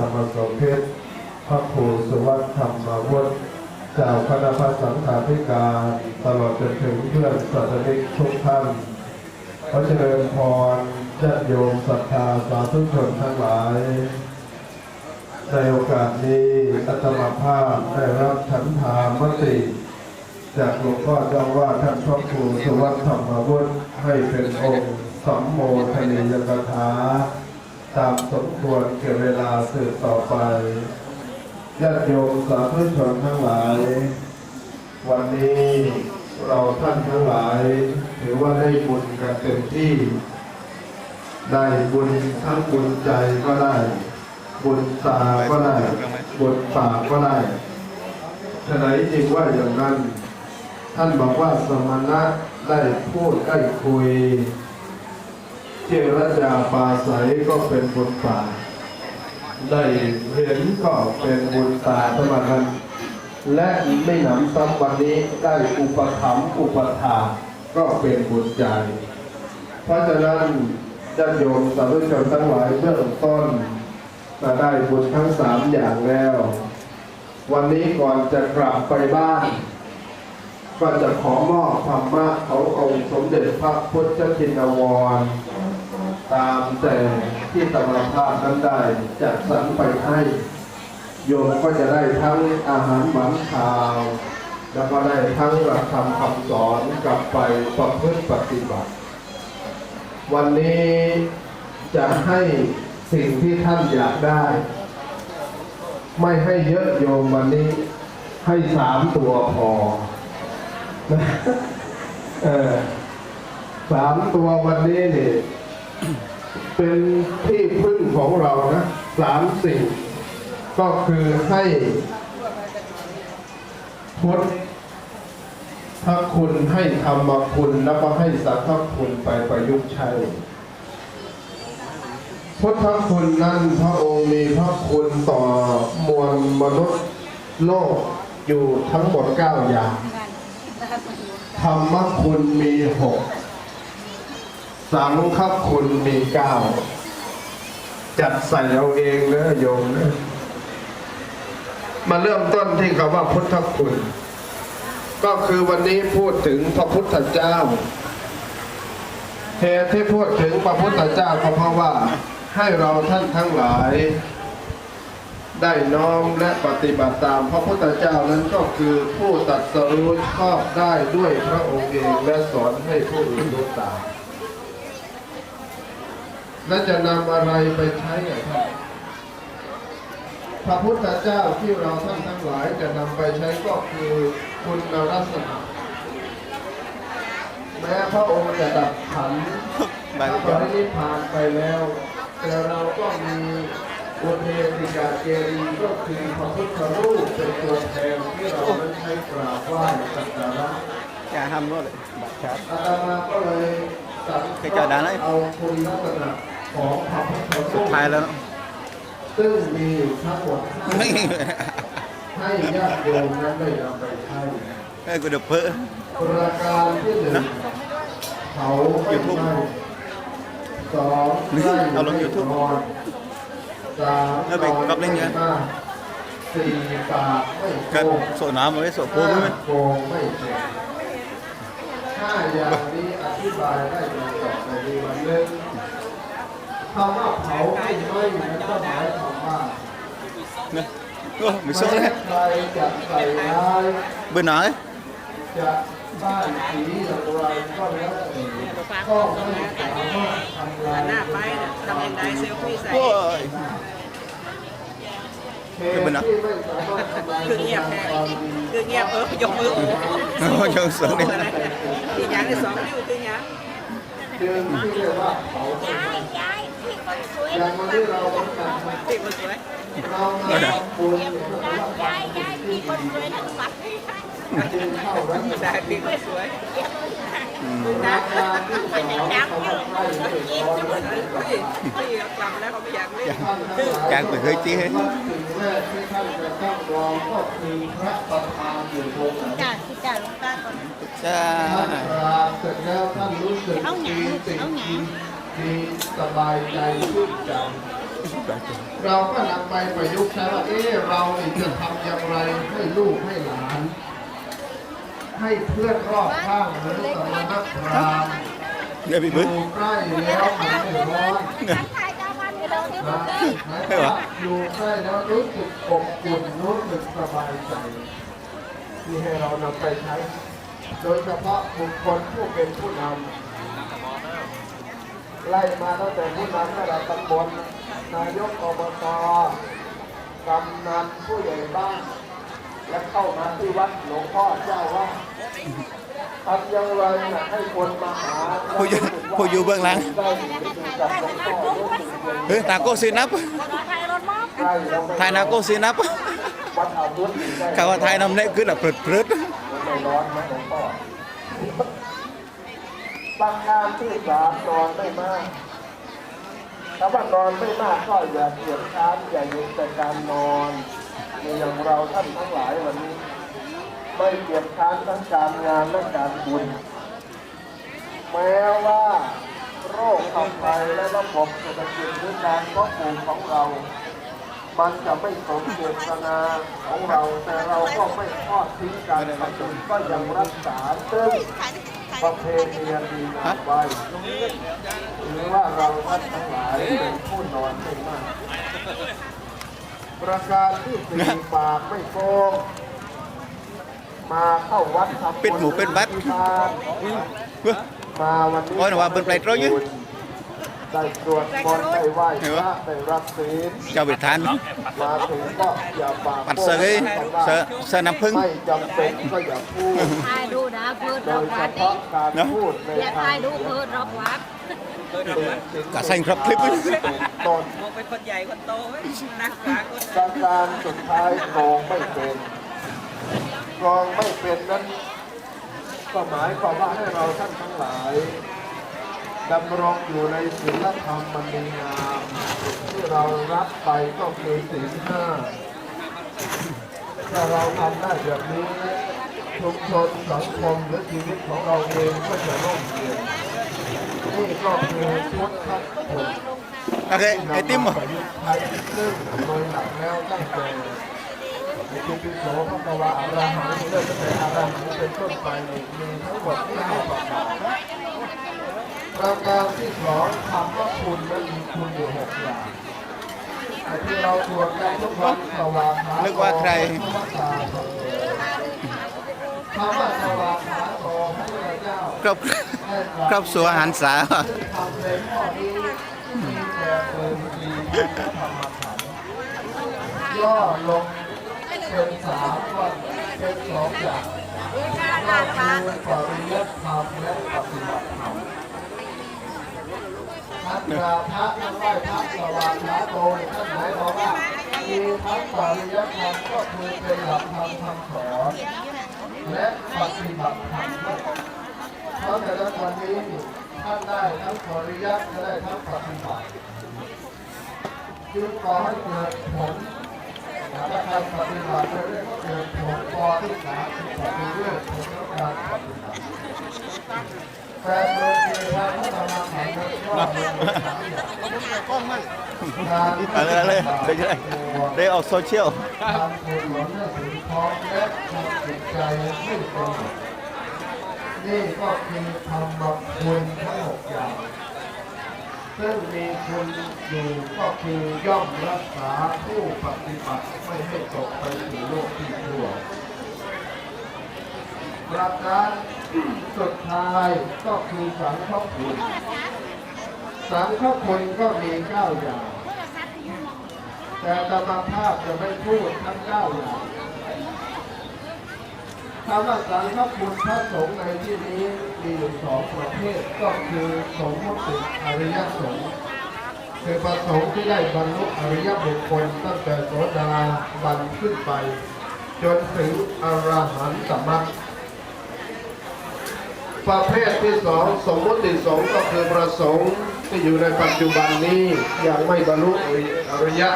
รรมโสเพชรพระครูสุวัฒน์ธรรมวุฒิเจ้าคณะพระสังฆาธิการตลอดจนถึงเพื่อนศาสนิกทุกท่านขอเจริญพรญาติโยมศรัทธาสาธุชนทั้งหลาย ในโอกาสนี้อาตมาภาพได้รับฉันทามติ จากหลวงพ่อเจ้าว่าท่านพระครูสุวัฒน์ธรรมวุฒิให้เป็นองค์สัมโมทนียกถา ตามสมควรเกี่ยวเวลาสืบต่อไปญาติโยมสาธุชนทั้งหลาย วันนี้เราท่านทั้งหลาย ถือว่าได้บุญกันเต็มที่ ได้บุญทั้งบุญใจก็ได้ บุญตาก็ได้ บุญปากก็ได้ฉะไหนจริงว่าอย่างนั้น ท่านบอกว่าสมณะได้พูดได้คุย เจรจาปาศัยก็เป็นบุญปาได้เห็นก็เป็นบุญตาเท่านั้นและไม่หนำซ้ำวันนี้ได้อุปถัมภ์อุปถาก็เป็นบุญใจ เพราะฉะนั้นญาติโยมสาธุชนทั้งหลายเบื้องต้นมาได้บุญทั้งสามอย่างแล้ว วันนี้ก่อนจะกลับไปบ้านก็จะขอมอบธรรมะขององค์สมเด็จพระพุทธชินวร ตามแต่ที่ตำราภาพนั้นได้จัดสรรไปให้ โยมก็จะได้ทั้งอาหารหวานข้าว แล้วก็ได้ทั้งหลักธรรมคำสอนกลับไปประพฤติปฏิบัติ วันนี้จะให้สิ่งที่ท่านอยากได้ ไม่ให้เยอะโยมวันนี้ให้สามตัวพอเออสามตัววันนี้เนี่ย เป็นที่พึ่งของเรานะสามสิ่ง ก็คือให้พุทธพระคุณให้ธรรมคุณแล้วก็ให้สังฆคุณไปประยุกต์ใช้พุทธคุณนั้นพระองค์มีพระคุณต่อมวลมนุษย์โลกอยู่ทั้งหมดเก้าอย่าง ธรรมคุณมีหก สังฆคุณมีเก้า จัดใส่เอาเองเนอะโยมเนอะมาเริ่มต้นที่คำว่าพุทธคุณ ก็คือวันนี้พูดถึงพระพุทธเจ้าเหตุที่พูดถึงพระพุทธเจ้าก็เพราะว่าให้เราท่านทั้งหลาย ได้น้อมและปฏิบัติตามพระพุทธเจ้านั้นก็คือผู้ตัดสรู้ชอบได้ด้วยพระองค์เองและสอนให้ผู้อื่นรู้ตาม และจะนำอะไรไปใช้กับท่านพระพุทธเจ้าที่เราท่านทั้งหลายจะนำไปใช้ก็คือคุณลักษณะแม้พระองค์จะดับขันธ์บางพคนระนิพพานไปแล้ว แต่เราก็มีอุเทติกาเจรีย์ก็คือพระพุทธรูปเป็นตัวแทนที่เรานั้นใช้กราบไหว้สักการะอย่าทำรถเลยบัตรครับอาตมาก็เลยสังเคยเจอด่านไหนเอาคุณลักษณะ ของพระพุทธรูสุดปท้ายแล้วเนอะซึ่งมีอยู่ทั้งหมดห้าไม่ให้ญาติโยมนั้นได้นำไปใช้เอ้ยกูเดือบเพ้อประการที่หนึ่งนะเขาไม่ YouTube ไหม้สองนี่ไล่เอาลง YouTube ไม่นอนสามแล้วไปก๊อปลิงก์เนี่ยไม่มากสี่ปากไม่กัโกนงโซน้ำมาไว้โซโพมไหมห้าโกงไม่เจ็บห้าอย่างนี้อธิบายได้ในต่อไปนี้วันหนึ่ง คำว่าเผาไม่ไหม้นั้นก็หมายความว่านะโอ้ไม่โซ่เลยใครจะใส่ร้ายเบอร์ไหนจะบ้านสีอย่างไรก็แล้วแต่ก็ไม่สามารถทำลายหน้าไปน่ะทำยังไงเซลฟี่ใส่โอ้ยเหตุที่ไม่สามารถทำลายคือเงียบแค่คือเงียบเออยกมือโอ้โอ้ยยังสองนี่ทีอย่างที่สองนิ้วคืออย่างจึงที่เรียกว่าเผา อย่างวันที่เราต้องการทที่มันสวยำเรามาทำบุญเนี่ยเรายายยายพี่คนสวยทั้งวัดจึงเข้ารัชได้กาลปีที่กสวยรัชกาลที่สองเขาว่าใช่ไม่พอแล้วพี่พี่กลับแล้วเขาไม่อยากเล่นท่านทั้งหลายจากไปเคยจี้ให้ว่าสิ่งแรกที่ท่านจะต้องรองก็คือพระประธานอยู่ตรงไหนจ้าที่จ้าลงตาก่อนจ้า ท่านกราบเสร็จแล้วท่านรู้สึกเอาหยังดี ติดเอาหยังดีสบายใจชื่นใจเราก็นำไปประยุกต์ใช้ว่าเอ๊ะเรานี่จะทำอย่างไรให้ลูกให้หลาน ให้เพื่อนรอบข้างหรือสมณพราหมณ์เดี๋ยวพี่อบึ้งยู่ใกล้แล้วมันไม่ร้อนทักทายเจ้าวันเดี๋ยวเดี๋ยวนะเดี๋ยวหมายความว่าอยู่ใกล้แล้วรู้สึกอบอุ่นรู้สึกสบายใจที่ให้เรานำไปใช้ โดยเฉพาะบุคคลผู้เป็นผู้นำ ไล่มาตั้งแต่ผู้นำระดับตำบลนายกอบตกำนันผู้ใหญ่บ้าน และเข้ามาที่วัดหลวงพ่อเจ้าว่าทำอย่างไรนะให้คนมาหาผู้อยู่ผู้อยู่เบื้องหลังได้รู้สึกกับหลวงพ่อรู้สึกเย็นเฮ้ยตาโก้ซีนับไทยรถมอบใกล้แล้วไม่ทายนาโก้ซีนับวัดอาวุธได้เขาว่าทายนำเนี่ยคือแบบปรึดไม่ร้ อนนะหลวงพ่การที่สามนอนไม่มากถ้าว่านอนไม่มากก็อย่าเกียดค้านอย่าหยุดแต่การนอนในอย่างเราท่านทั้งหลายวันนี้ ไม่เกียดค้านทั้งการงานและการบุญแม้ว่าโรคภัยและระบบเศรษฐกิจหรือการเพาะปลูกของเรา มันจะไม่สมเจตนาของเรา แต่เราก็ไม่ทอดทิ้งการปฏิบัติก็ยังรักษาซึ่งประเพณีอันดีงามไว้หรือว่าเราท่านทั้งหลายเป็นผู้นอนไม่มาก ประการที่สี่ปากไม่โกงมาเข้าวัดทำปิดหมูเป็นบัตรที่บ้านๆเว้ยมาวันนี้โอ้ยหนูว่าเบิ่งไกลตรงอยู่ ได้สวดมนต์ได้ไหว้พระได้รับศีลเจ้าไปทานมาถึงก็อย่าปากปัดเสยเสยเสยน้ำผึ้งไม่จำเป็นก็อย่าพูดทายดูนะเพื่อนโดรอบยเฉวัดพาะการพูดในอย่าทาทางยดูเพื่อนรอบวัดกะใส่ครบคลิปต้นมองเป็นคนใหญ่คนโตไว้นักษาคน ประการสุดท้ายโกงไม่เป็นกรองไม่เป็นนั้นก็หมายความว่าให้เราท่านทั้งหลาย ดำรงอยู่ในศีลธรรมมันดีงามที่เรารับไปก็คือศีลห้าถ้าเราทำได้แบบนี้ชุมชนสังคมหรือชีวิตของเราเองก็จะร่มเย็นนี่ก็คือชุดทัศน์ผมโอเคไอติมเหรอประยุกต์ใช้ซึ่งโดยหลักแล้วตั้งแต่ในที่พิโสพระกวาอารหังเริ่มตั้งแต่อารหังเป็นต้นไปมีทั้งหมดที่ห้าประกา ประการที่สองคำว่าคุณนั้นมีคุณอยู่หกอย่างแต่ที่เราตรวจกันทุกวันสว่างหานึกว่าใคร คำว่าสว่างหาโตพระพุทธเจ้าครบครบสัวหันษาซึ่งทำในข้อนี้มีแต่เปิดดีพระธรรมขันธ์ย่อลงเป็นสามวันเป็นสองอย่างก็คือปริยัติธรรมและปฏิบัติธรรม ท่านกราพระท่านไหว้พระสว่างขาโตท่านหมายความว่ามีทั้งปริยัติธรรมก็คือเป็นหลักธรรมคำสอนและปฏิบัติธรรมเพราะฉะนั้นวันนี้ท่านได้ทั้งปริยัติและได้ทั้งปฏิบัติจึงขอให้เกิดผลถ้าการปฏิบัติไปเรื่อยก็เกิดผลพอที่สามสิบปฏิเรื่อยผลของการปฏิบัติ แต่โดยที่ทางพระธรรมขันธ์นั้นก็มีสามอย่างการอะไรอะไรเดี๋ยวจะได้ได้ออกโซเชียลทำกุศลให้ถึงพร้อมและจิตใจให้สงบนี่ก็คือธรรมคุณทั้งหกอย่าง ซึ่งมีคุณอยู่ก็คือย่อมรักษาผู้ปฏิบัติไม่ให้ตกไปสู่โลกที่ชั่ว ประการสุดท้ายก็คือสังฆคุณ สังฆคุณก็มีเก้าอย่าง แต่ธรรมภาพจะไม่พูดทั้งเก้าอย่างคำว่าสังฆคุณพระสงฆ์ในที่นี้มีอยู่สองประเภทก็คือสงฆ์มุติอริยสงฆ์คือประสงค์ที่ได้บรรลุอริยบุคคลตั้งแต่โสดาบันขึ้นไป จนถึงอรหันตมรรค ประเภทที่สองสมมติสงก็คือประสงค์ที่อยู่ในปัจจุบันนี้ยังไม่บรรลุอริยะ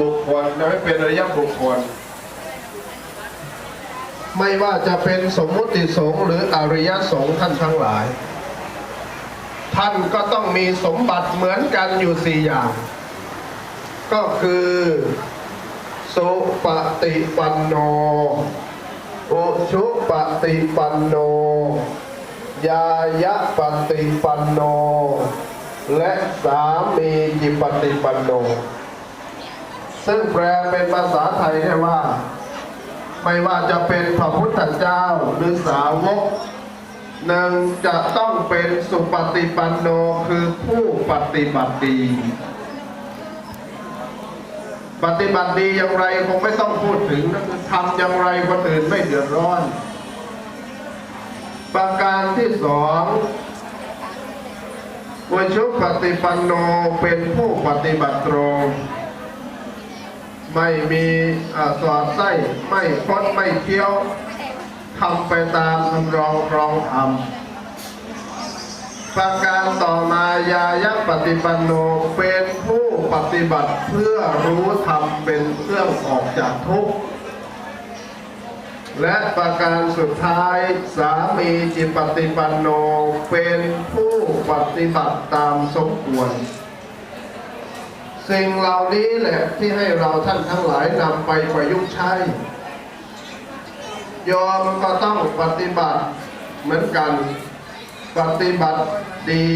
บุคคลยังไม่เป็นอริยบุคคล ไม่ว่าจะเป็นสมมติสงหรืออริยสงท่านทั้งหลาย ท่านก็ต้องมีสมบัติเหมือนกันอยู่สี่อย่าง ก็คือสุปฏิปันโน อุชุปฏิปันโน ยายะปฏิปันโน และสามีจิปฏิปันโน ซึ่งแปลเป็นภาษาไทยได้ว่า ไม่ว่าจะเป็นพระพุทธเจ้าหรือสาวกหนึ่งจะต้องเป็นสุปฏิปันโนคือผู้ปฏิบัติดี ปฏิบัติดีอย่างไรคงไม่ต้องพูดถึงนะคือทำอย่างไรคนอื่นไม่เดือดร้อน ประการที่สองวชุปฏิปันโนเป็นผู้ปฏิบัติตรงไม่มีอาสอดไส้ไม่คดไม่เคี้ยวทำไปตามคำรองครองธรรมประการต่อมายายะปฏิปันโนเป็นผู้ ปฏิบัติเพื่อรู้ธรรมเป็นเครื่องออกจากทุกข์ และประการสุดท้ายสามีจิปฏิปันโนเป็นผู้ปฏิบัติตามสมควร สิ่งเหล่านี้แหละที่ให้เราท่านทั้งหลายนำไปประยุกต์ใช้ยอมก็ต้องปฏิบัติเหมือนกัน ปฏิบัติดี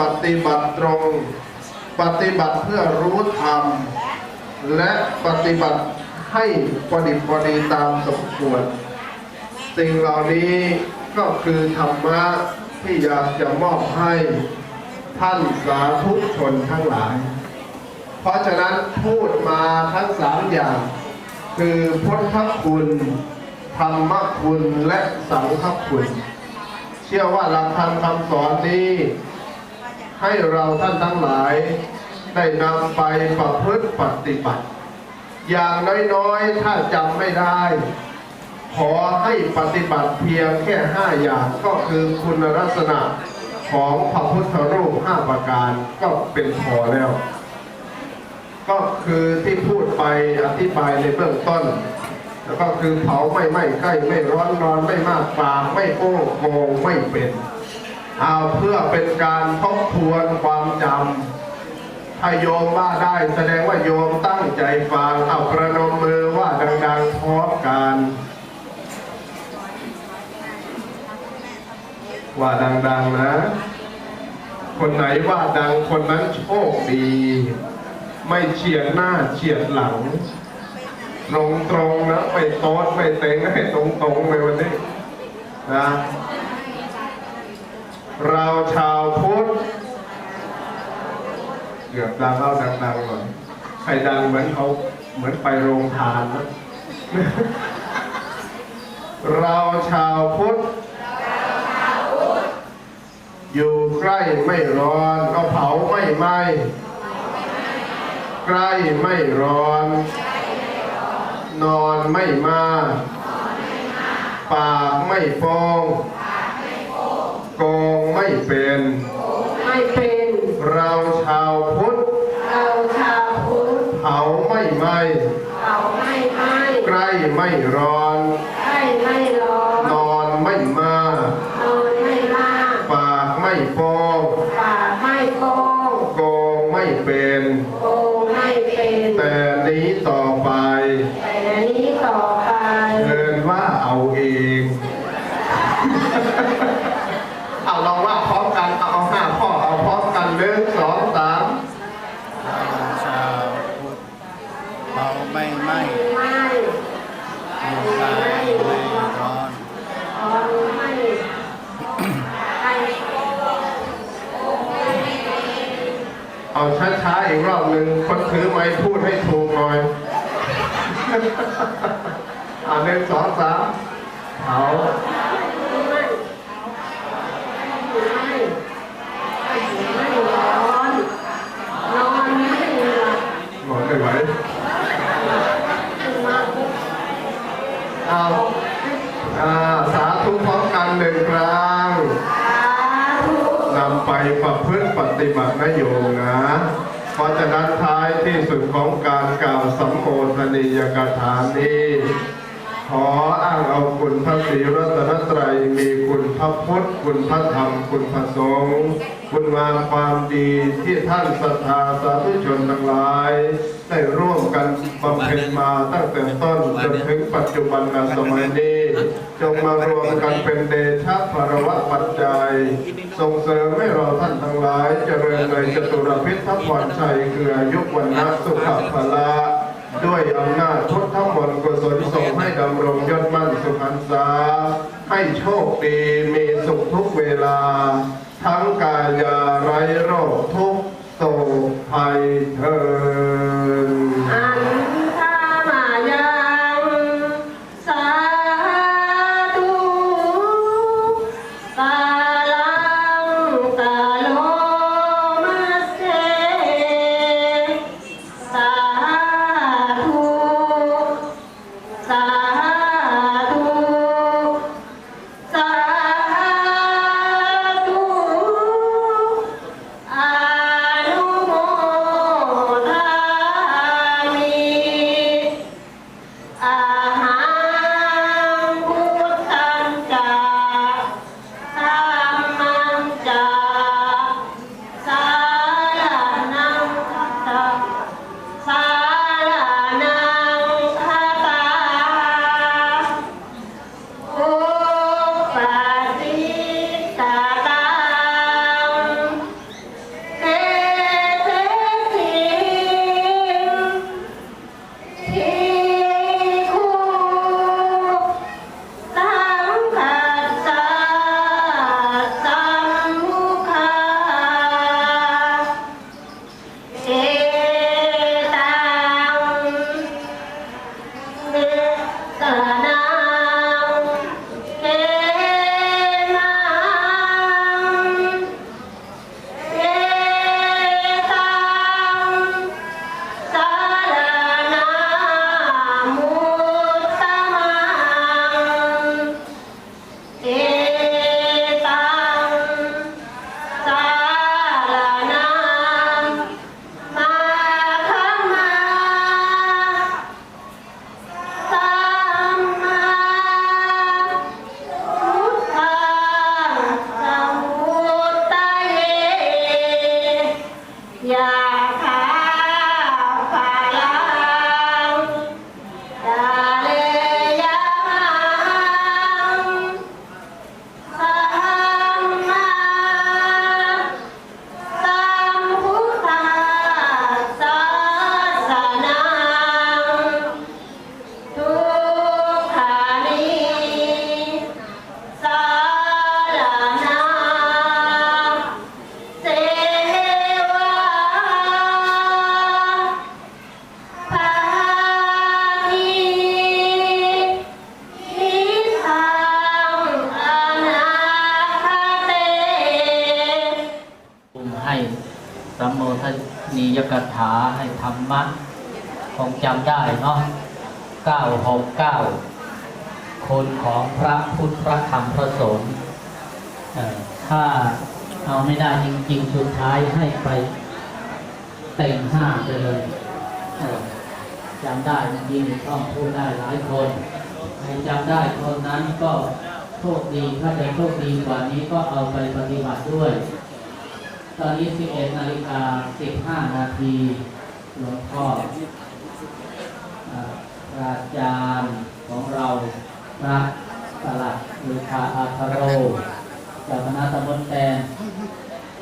ปฏิบัติตรง ปฏิบัติเพื่อรู้ธรรม และปฏิบัติให้พอดีพอดีตามสมควร สิ่งเหล่านี้ก็คือธรรมะที่อยากจะมอบให้ท่านสาธุชนทั้งหลาย เพราะฉะนั้นพูดมาทั้งสามอย่าง คือพุทธคุณธรรมคุณและสังฆคุณ เชื่อว่าหลักธรรมคำสอนนี้ ให้เราท่านทั้งหลาย ได้นำไปประพฤติปฏิบัติ อย่างน้อยๆ ถ้าจำไม่ได้ ขอให้ปฏิบัติเพียงแค่ห้าอย่างก็คือคุณลักษณะของพระพุทธรูปห้าประการก็เป็นพอแล้ว ก็คือที่พูดไปอธิบายในเบื้องต้นแล้วก็คือเผาไม่ไหม้ใกล้ไม่ร้อนนอนไม่มากปากไม่โอ้โกงไม่เป็น เอาเพื่อเป็นการทบทวนความจำถ้าโยมว่าได้แสดงว่าโยมตั้งใจฟังเอาประนมมือว่าดังๆพร้อมกันว่าดัง ๆ นะ คนไหนว่าดังคนนั้นโชคดี ไม่เฉียดหน้าเฉียดหลัง ตรงตรงๆนะไม่โต๊ดไม่เต็งให้ตรงตรงๆเลยวันนี้นะ เราชาวพุทธเกือบดังเล่าดังๆหน่อยใครดังเหมือนเขาเหมือนไปโรงทานนะเราชาวพุทธอยู่ใกล้ไม่ร้อนก็เผาไม่ไหม้ใกล้ไม่ร้อน นอนไม่มากปากไม่โป้ง โกงไม่เป็น ไม่เป็นเราชาวพุทธเราชาวพุทธเผาไม่ไหม้เขาไม่ไม่ใกล้ไม่ร้อน อีกรอบหนึ่งคนถือไม้พูดให้ถูกหน่อยอ่าหนึ่งสองสามเอาไม่ไม่ไม่ร้อนนอนไม่หลับหมดไม่ไหวมาโกเอาอ่าสาธุพร้อมกันหนึ่งครั้งนำไปประพฤติปฏิบัตินโยมนะ ราะฉะนั้นท้ายที่สุดของการกล่าวสัมโภชนียกถานี้ ขออ้างเอาคุณพระศรีรัตนตรัยมีคุณพระพุทธคุณพระธรรม คุณพระสงฆ์คุณงามความดีที่ท่านศรัทธาสาธุชนทั้งหลาย ได้ร่วมกันบำเพ็ญมาตั้งแต่ต้นจนถึงปัจจุบันสมัยนี้ งมารวมกันเป็นเดชะภรวะปัจจัย ส่งเสริมให้เราท่านทั้งหลาย เจริญในจตุรพิษทัพรชัยคืออายุวันนะสุขภาละด้วยอำนาจพุทธมนต์กุศลส่งให้ดำรงยศมั่นสุขันษาให้โชคดีมีสุขทุกเวลา ทั้งกายาไร้โรคทุกโศกภัยเถิดอั พุทธพระธรรมพระสงฆ์ถ้าเอาไม่ได้จริง ๆ สุดท้ายให้ไปเต็งห้าไปเลยจำได้จริงๆต้องพูดได้หลายคนใครจำได้คนนั้นก็โชคดีถ้าจะโชคดีกว่านี้ก็เอาไปปฏิบัติด้วย ตอนนี้ 11นาฬิกา 15 นาทีหลวงพ่ออาอาจารย์ของเราพระ สลัดหรือพาอาคาโรจากคณะตำบลแตน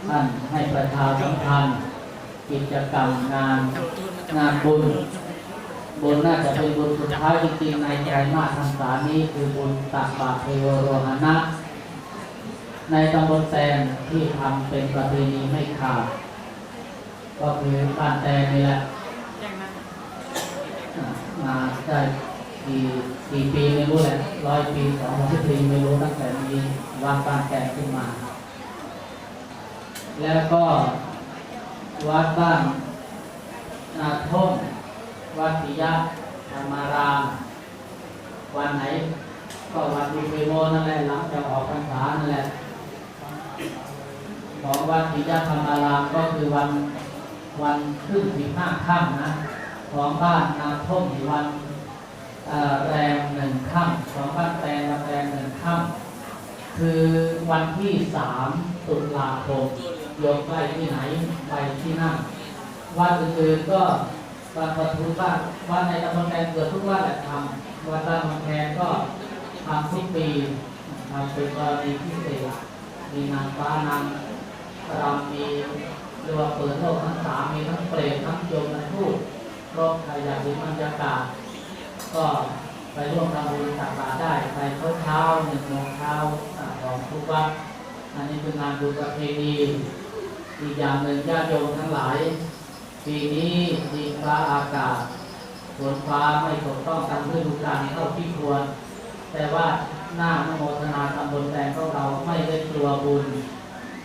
ท่านให้ประชาสัมพันธ์กิจกรรมงานงานบุญบุญน่าจะเป็นบุญสุดท้ายจริงๆในไตรมาสพรรษานี้คือบุญตักบาตรเทโวโรหณะในตำบลแตนที่ทำเป็นประเพณีไม่ขาด ก็คือบ้านแตนนี่แหละมาได้ กี่กี่ปีไม่รู้แหละร้อยปีสองร้อยปีไม่รู้ตั้งแต่มีวัดบ้านแตนขึ้นมา แล้วก็วัดบ้านนาท่มวัดปิยะธรรมารามวันไหน ก็วันดูเวโมนั่นแหละหลังจากออกพรรษานั่นแหละของวันปิยธรรมารามก็คือวันวันขึ้นสิบห้าค่ำนะ ของบ้านนาท่มวัน แรมหนึ่งค่ำของบ้านแตงวันแรมหนึ่งค่ำคือวันที่สามตุลาคมโยมไปที่ไหนไปที่นั่นวันอื่นๆก็วันปทุมบ้านวันในตำบลแดงเกิดทุกวันแหละทำวันตำบลแดงก็ทำทุกปีทำเป็นกรณีพิเศษมีนางฟ้านางรำมีเรียกว่าเปิดโลกทั้งสามมีทั้งเปรตทั้งโยมทั้งทูตรอบใครอยากเห็นบรรยากาศ ก็ไปร่วมทำบุญตักบาตรได้ไปเช้าเช้าหนึ่งโมงเช้าของทุกวัดอันนี้เป็นงานบุญประเพณีอีกอย่างหนึ่งญาติโยมทั้งหลายปีนี้ดินฟ้าอากาศฝนฟ้าไม่ตกต้องตามฤดูกาลเท่าที่ควร แต่ว่าหน้าโมทนาตำบลแดงของเราไม่ได้กลัวบุญ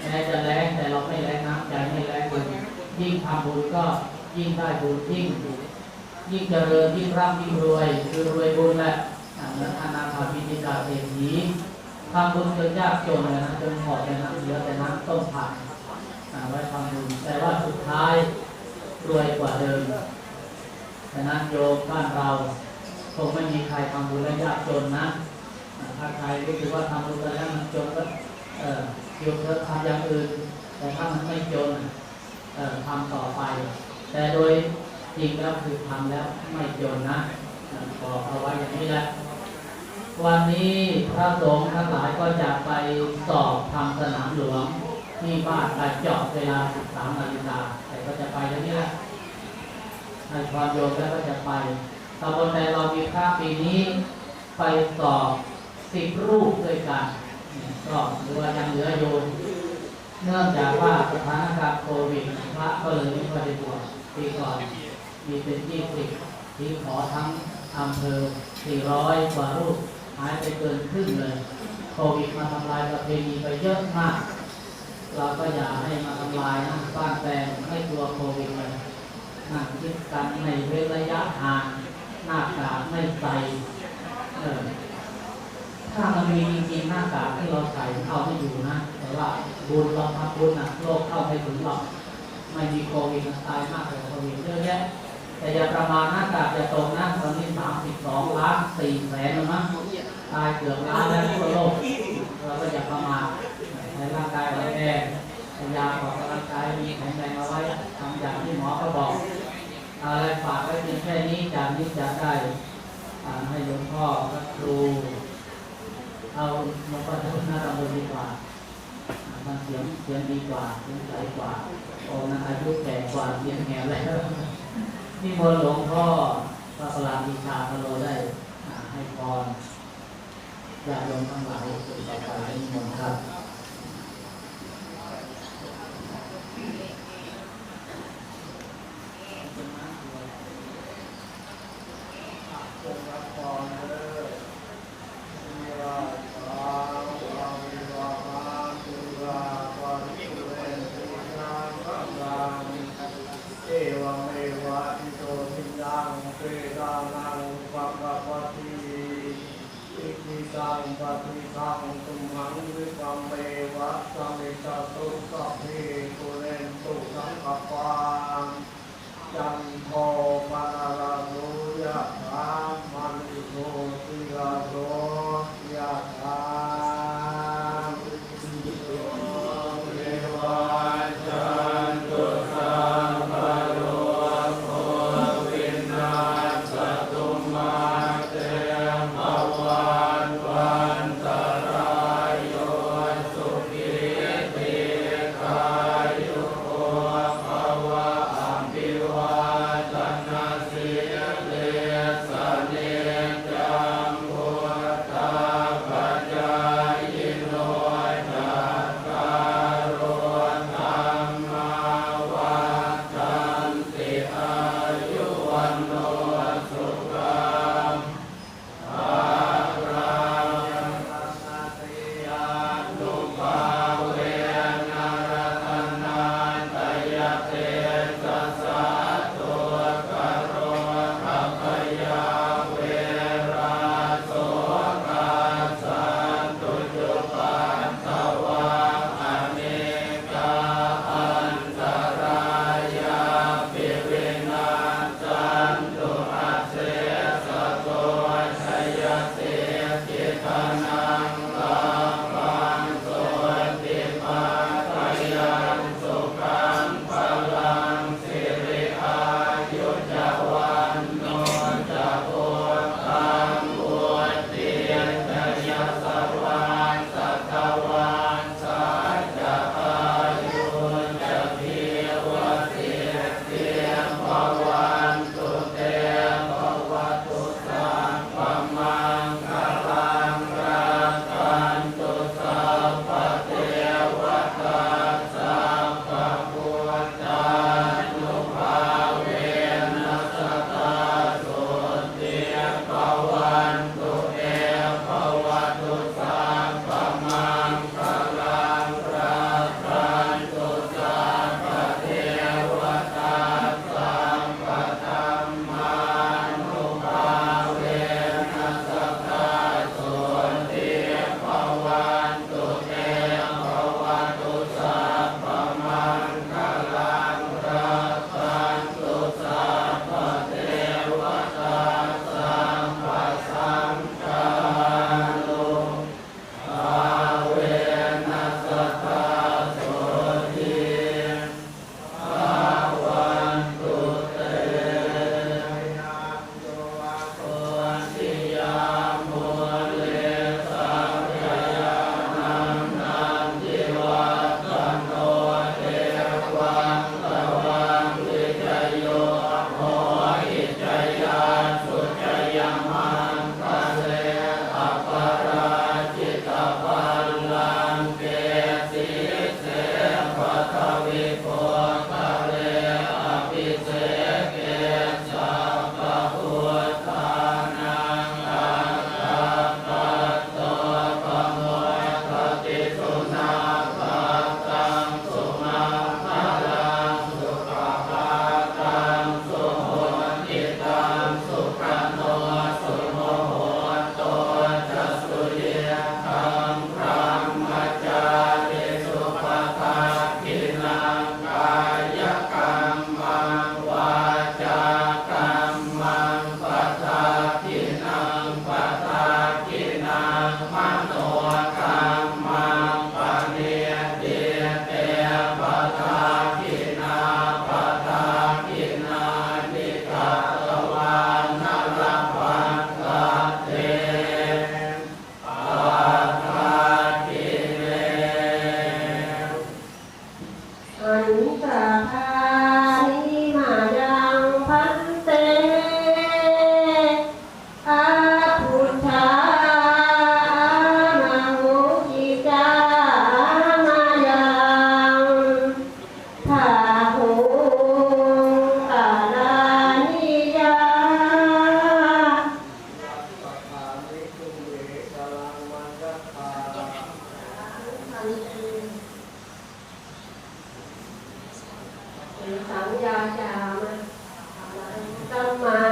แม้จะแรงแต่เราไม่แรงน้ำใจไม่แรงบุญยิ่งทำบุญก็ยิ่งได้บุญยิ่ง ยิ่งเจริญยิ่งร่ำยิ่งรวย คือรวยบุญแหละเหมือนอนาถาบิณิกาเศรษฐีทำบุญจนยากจนเลยนะจนหมดเลยนะเหลือแต่น้ำต้มผักอ่าไว้ทำบุญแต่ว่าสุดท้ายรวยกว่าเดิมฉะนั้นโยมบ้านเราคงไม่มีใครทำบุญและยากจนนะถ้าใครรู้สึกว่าทำบุญแล้วมันจนก็เออโยมเธอทำอย่างอื่น แต่ถ้ามันไม่จนเออทำต่อไป แต่โดย จริงแล้วคือทำแล้วไม่จนนะอ่าบอกเอาไว้อย่างนี้แหละวันนี้พระสงฆ์ทั้งหลายก็จะไปสอบทำสนามหลวงที่บ้านกระเจาะเวลา13นาฬิกาแต่ก็จะไปอย่างนี้แหละให้ความโยมแล้วก็จะไปตำบลในเรามีพระปีนี้ไปสอบสิบรูปด้วยกันเนี่ยก็หรือว่ายังเหลือโยมเนื่องจากว่าสถานการณ์โควิดพระก็เลยไม่ค่อยได้บวชปีก่อน มีเป็นยี่สิบที่ขอทั้งอำเภอ400กว่ารูปหายไปเกินครึ่งเลย โควิดมาทำลายประเพณีไปเยอะมาก เราก็อย่าให้มาทำลายนะบ้านแปลงไม่กลัวโควิดเลยนั่งคิดกันในเว้นระยะห่างหน้ากากไม่ใส่เออถ้ามันมีจริงๆหน้ากากที่เราใส่เข้าไม่อยู่นะ แต่ว่าบุญเราทำบุญนะโรคเข้าไม่ถึงหรอกไม่มีโควิดตายมากกว่าโควิดเยอะแยะ แต่อย่าประมาณหน้ากากจะตกนะตอนนี้สามสิบสองล้านสี่แสนแล้วมั้งตายเกือบล้านแล้วทั่วโลกเราก็อย่าประมาทในร่างกายเราแข็งพยายามออกกำลังกายมีแข็งแรงเอาไว้ทำอย่างที่หมอเขาบอกอะไรฝากไว้เพียงแค่นี้จากนี้จะได้อ่าให้หลวงพ่อพระครูเอาหลวงพ่อทุนหน้าตำบลดีกว่าอ่ามันเสียงเสียงดีกว่าเสียงใสกว่าโอ้นั้นอายุแก่กว่าเสียงแง่แล้ว นี่มนต์หลวงพ่อพระประหลามีชาพระโลได้ให้พรญาติโยมทั้งหลายต่อไปนิมนต์ครับ เอวเมวะอิโตทินังเปตานังปะปะปะทีอิทิตังปะทิทังตุมหังวิปัมเมวะสัมมิตาตุสัพเพปุเรนตุ สั นี้คือเป็นสัญญาจามะธรมา